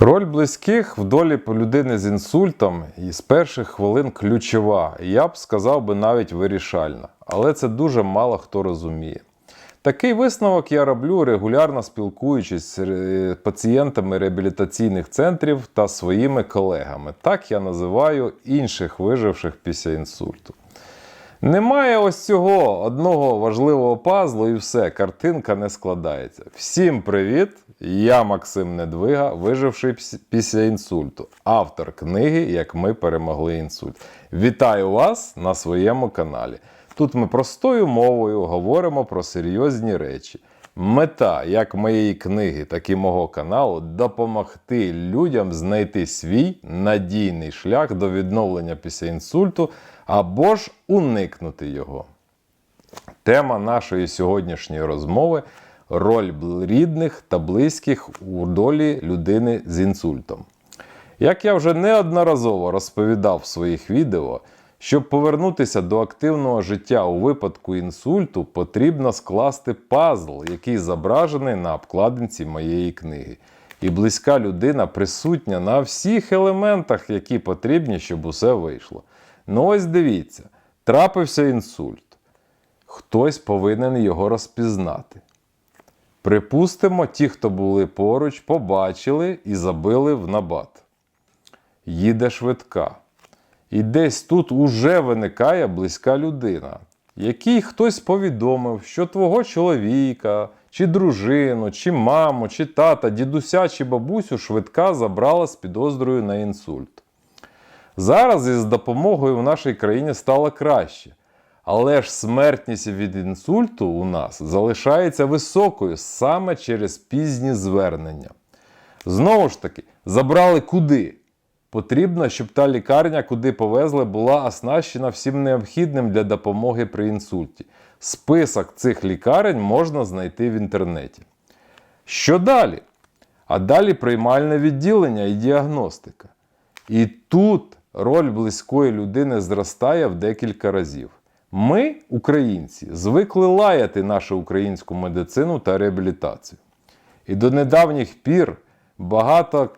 Роль близьких в долі людини з інсультом із перших хвилин ключова, я б сказав би навіть вирішальна, але це дуже мало хто розуміє. Такий висновок я роблю регулярно спілкуючись з е, пацієнтами реабілітаційних центрів та своїми колегами. Так я називаю інших виживших після інсульту. Немає ось цього одного важливого пазлу і все, картинка не складається. Всім привіт! Я Максим Недвига, виживший після інсульту, автор книги Як ми перемогли інсульт. Вітаю вас на своєму каналі. Тут ми простою мовою говоримо про серйозні речі. Мета як моєї книги, так і мого каналу допомогти людям знайти свій надійний шлях до відновлення після інсульту або ж уникнути його. Тема нашої сьогоднішньої розмови роль рідних та близьких у долі людини з інсультом. Як я вже неодноразово розповідав в своїх відео, щоб повернутися до активного життя у випадку інсульту, потрібно скласти пазл, який зображений на обкладинці моєї книги. І близька людина присутня на всіх елементах, які потрібні, щоб усе вийшло. Ну ось дивіться, трапився інсульт. Хтось повинен його розпізнати. Припустимо, ті, хто були поруч, побачили і забили в набат. Їде швидка. І десь тут уже виникає близька людина, якій хтось повідомив, що твого чоловіка, чи дружину, чи маму, чи тата, дідуся чи бабусю швидка забрала з підозрою на інсульт. Зараз із допомогою в нашій країні стало краще. Але ж смертність від інсульту у нас залишається високою саме через пізні звернення. Знову ж таки, забрали куди? Потрібно, щоб та лікарня, куди повезли, була оснащена всім необхідним для допомоги при інсульті. Список цих лікарень можна знайти в інтернеті. Що далі? А далі приймальне відділення і діагностика. І тут роль близької людини зростає в декілька разів. Ми, українці, звикли лаяти нашу українську медицину та реабілітацію. І до недавніх пір багато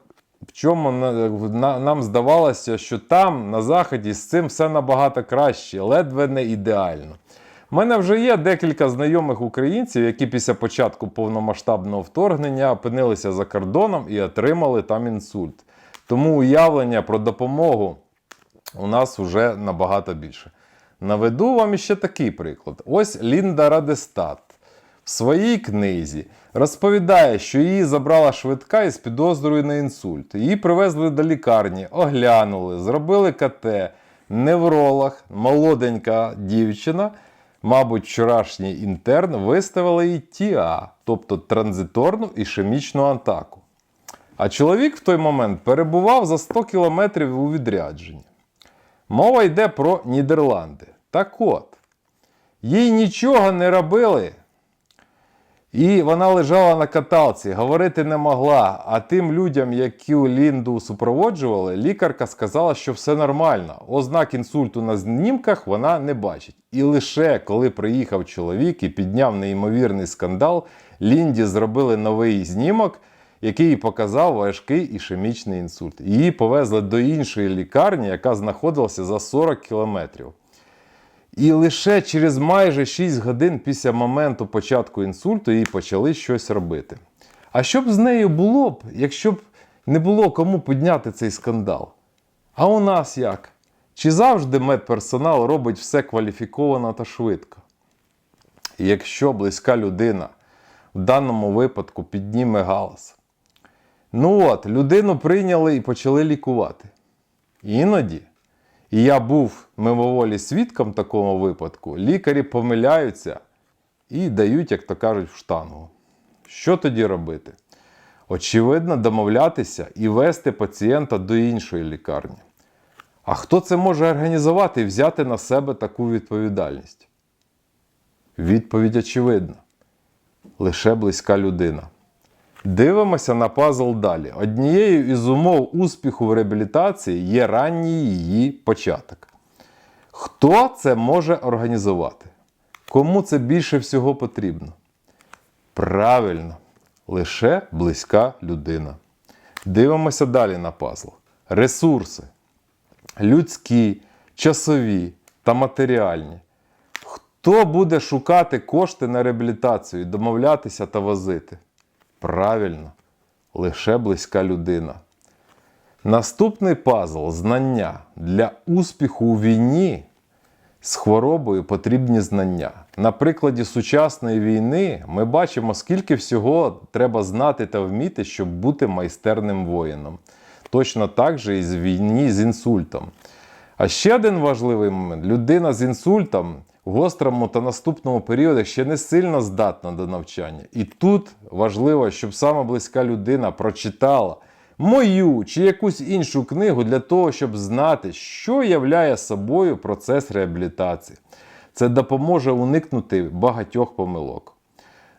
в чому на- на- нам здавалося, що там, на Заході, з цим все набагато краще, ледве не ідеально. У мене вже є декілька знайомих українців, які після початку повномасштабного вторгнення опинилися за кордоном і отримали там інсульт. Тому уявлення про допомогу у нас вже набагато більше. Наведу вам іще такий приклад. Ось Лінда Радестат в своїй книзі розповідає, що її забрала швидка із підозрою на інсульт. Її привезли до лікарні, оглянули, зробили КТ. Невролог, молоденька дівчина, мабуть, вчорашній інтерн, виставили їй ТІА, тобто транзиторну ішемічну атаку. А чоловік в той момент перебував за 100 кілометрів у відрядженні. Мова йде про Нідерланди. Так от, їй нічого не робили. І вона лежала на каталці, говорити не могла. А тим людям, які Лінду супроводжували, лікарка сказала, що все нормально. Ознак інсульту на знімках вона не бачить. І лише коли приїхав чоловік і підняв неймовірний скандал, Лінді зробили новий знімок, який показав важкий ішемічний інсульт. Її повезли до іншої лікарні, яка знаходилася за 40 кілометрів. І лише через майже 6 годин після моменту початку інсульту їй почали щось робити. А що б з нею було б, якщо б не було кому підняти цей скандал? А у нас як? Чи завжди медперсонал робить все кваліфіковано та швидко? І якщо близька людина в даному випадку підніме галас, ну от, людину прийняли і почали лікувати. Іноді, і я був мимоволі свідком такого випадку, лікарі помиляються і дають, як то кажуть, в штангу. Що тоді робити? Очевидно, домовлятися і вести пацієнта до іншої лікарні. А хто це може організувати і взяти на себе таку відповідальність? Відповідь очевидна. Лише близька людина. Дивимося на пазл далі. Однією із умов успіху в реабілітації є ранній її початок. Хто це може організувати? Кому це більше всього потрібно? Правильно, лише близька людина. Дивимося далі на пазл. Ресурси людські, часові та матеріальні. Хто буде шукати кошти на реабілітацію, домовлятися та возити? Правильно, лише близька людина. Наступний пазл знання. Для успіху у війні з хворобою потрібні знання. На прикладі сучасної війни ми бачимо, скільки всього треба знати та вміти, щоб бути майстерним воїном. Точно так же і з війні з інсультом. А ще один важливий момент: людина з інсультом в гострому та наступному періодах ще не сильно здатна до навчання. І тут важливо, щоб сама близька людина прочитала мою чи якусь іншу книгу для того, щоб знати, що являє собою процес реабілітації. Це допоможе уникнути багатьох помилок.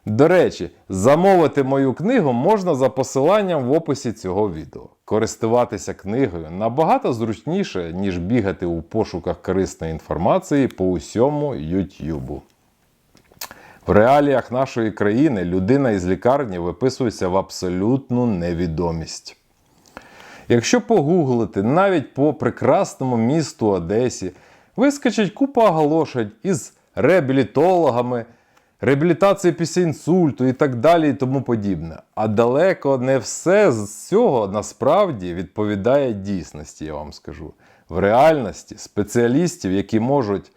До речі, замовити мою книгу можна за посиланням в описі цього відео. Користуватися книгою набагато зручніше, ніж бігати у пошуках корисної інформації по усьому YouTube. В реаліях нашої країни людина із лікарні виписується в абсолютну невідомість. Якщо погуглити навіть по прекрасному місту Одесі, вискочить купа оголошень із реабілітологами, реабілітації після інсульту і так далі і тому подібне. А далеко не все з цього насправді відповідає дійсності, я вам скажу. В реальності спеціалістів, які можуть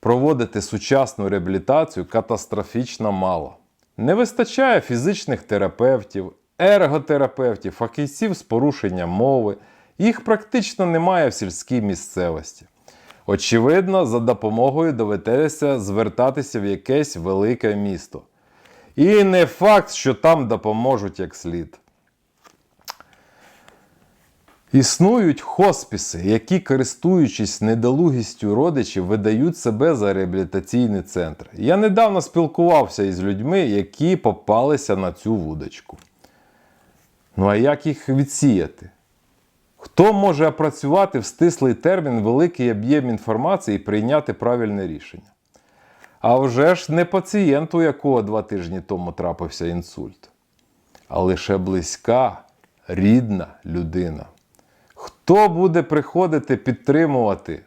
проводити сучасну реабілітацію, катастрофічно мало. Не вистачає фізичних терапевтів, ерготерапевтів, фахівців з порушення мови. Їх практично немає в сільській місцевості. Очевидно, за допомогою доведеться звертатися в якесь велике місто. І не факт, що там допоможуть як слід. Існують хоспіси, які, користуючись недолугістю родичів, видають себе за реабілітаційний центр. Я недавно спілкувався із людьми, які попалися на цю вудочку. Ну а як їх відсіяти? Хто може опрацювати в стислий термін великий об'єм інформації і прийняти правильне рішення? А вже ж не пацієнт, у якого два тижні тому трапився інсульт, а лише близька, рідна людина. Хто буде приходити підтримувати,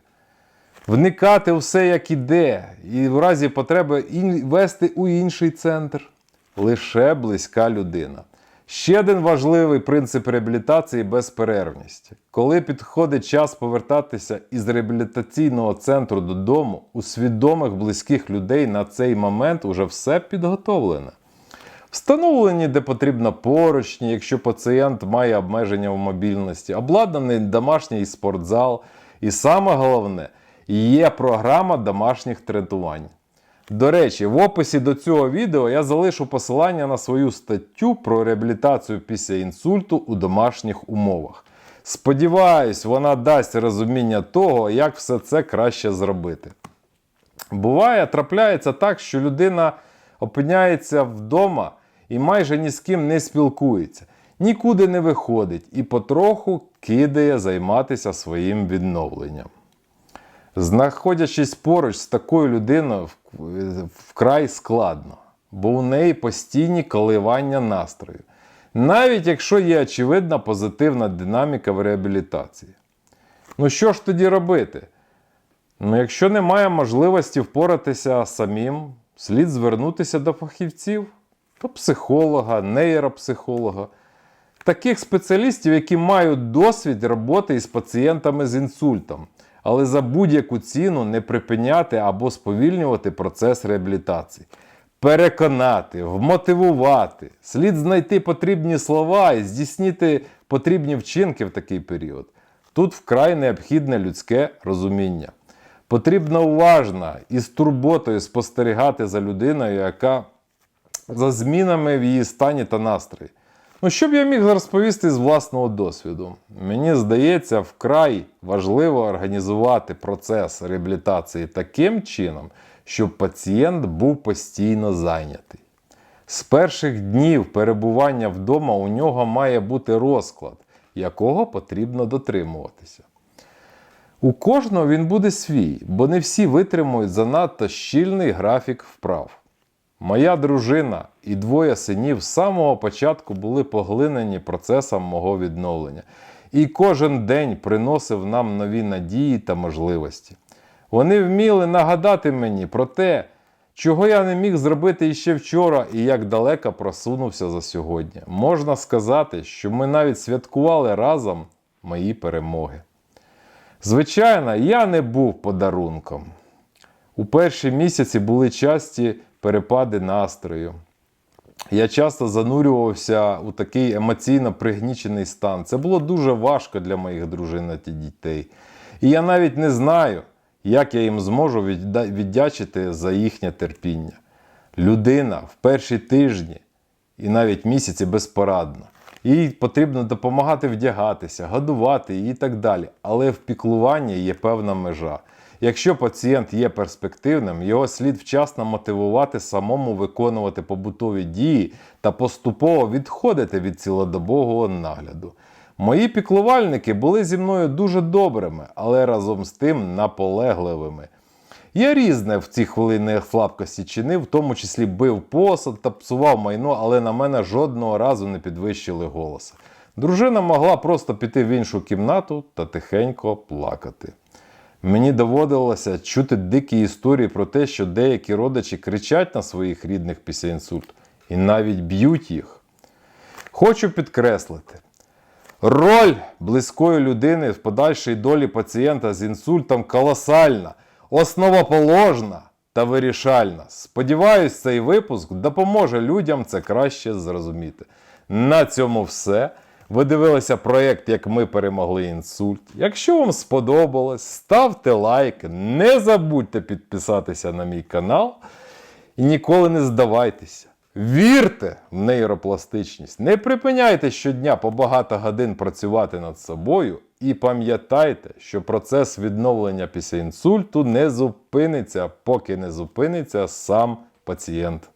вникати все, як іде, і в разі потреби вести у інший центр? Лише близька людина. Ще один важливий принцип реабілітації безперервність. Коли підходить час повертатися із реабілітаційного центру додому, у свідомих близьких людей на цей момент уже все підготовлене. Встановлені, де потрібно поручні, якщо пацієнт має обмеження в мобільності, обладнаний домашній спортзал. І саме головне, є програма домашніх тренувань. До речі, в описі до цього відео я залишу посилання на свою статтю про реабілітацію після інсульту у домашніх умовах. Сподіваюсь, вона дасть розуміння того, як все це краще зробити. Буває, трапляється так, що людина опиняється вдома і майже ні з ким не спілкується, нікуди не виходить і потроху кидає займатися своїм відновленням. Знаходячись поруч з такою людиною вкрай складно, бо у неї постійні коливання настрою, навіть якщо є очевидна позитивна динаміка в реабілітації. Ну що ж тоді робити? Ну, якщо немає можливості впоратися самим, слід звернутися до фахівців, до психолога, нейропсихолога, таких спеціалістів, які мають досвід роботи із пацієнтами з інсультом, але за будь-яку ціну не припиняти або сповільнювати процес реабілітації. Переконати, вмотивувати, слід знайти потрібні слова і здійснити потрібні вчинки в такий період. Тут вкрай необхідне людське розуміння. Потрібно уважно і з турботою спостерігати за людиною, яка за змінами в її стані та настрої. Ну, що б я міг розповісти з власного досвіду? Мені здається, вкрай важливо організувати процес реабілітації таким чином, щоб пацієнт був постійно зайнятий. З перших днів перебування вдома у нього має бути розклад, якого потрібно дотримуватися. У кожного він буде свій, бо не всі витримують занадто щільний графік вправ. Моя дружина і двоє синів з самого початку були поглинені процесом мого відновлення, і кожен день приносив нам нові надії та можливості. Вони вміли нагадати мені про те, чого я не міг зробити іще вчора і як далеко просунувся за сьогодні. Можна сказати, що ми навіть святкували разом мої перемоги. Звичайно, я не був подарунком. У перші місяці були часті перепади настрою. Я часто занурювався у такий емоційно пригнічений стан. Це було дуже важко для моїх дружин та дітей. І я навіть не знаю, як я їм зможу віддячити за їхнє терпіння. Людина в перші тижні і навіть місяці безпорадна. Їй потрібно допомагати вдягатися, годувати і так далі. Але в піклуванні є певна межа. Якщо пацієнт є перспективним, його слід вчасно мотивувати самому виконувати побутові дії та поступово відходити від цілодобового нагляду. Мої піклувальники були зі мною дуже добрими, але разом з тим наполегливими. Я різне в ці хвилини слабкості чинив, в тому числі бив посуд та псував майно, але на мене жодного разу не підвищили голоса. Дружина могла просто піти в іншу кімнату та тихенько плакати. Мені доводилося чути дикі історії про те, що деякі родичі кричать на своїх рідних після інсульту і навіть б'ють їх. Хочу підкреслити, роль близької людини в подальшій долі пацієнта з інсультом колосальна, основоположна та вирішальна. Сподіваюсь, цей випуск допоможе людям це краще зрозуміти. На цьому все. Ви дивилися проєкт, як ми перемогли інсульт. Якщо вам сподобалось, ставте лайк, не забудьте підписатися на мій канал і ніколи не здавайтеся. Вірте в нейропластичність. Не припиняйте щодня по багато годин працювати над собою і пам'ятайте, що процес відновлення після інсульту не зупиниться, поки не зупиниться сам пацієнт.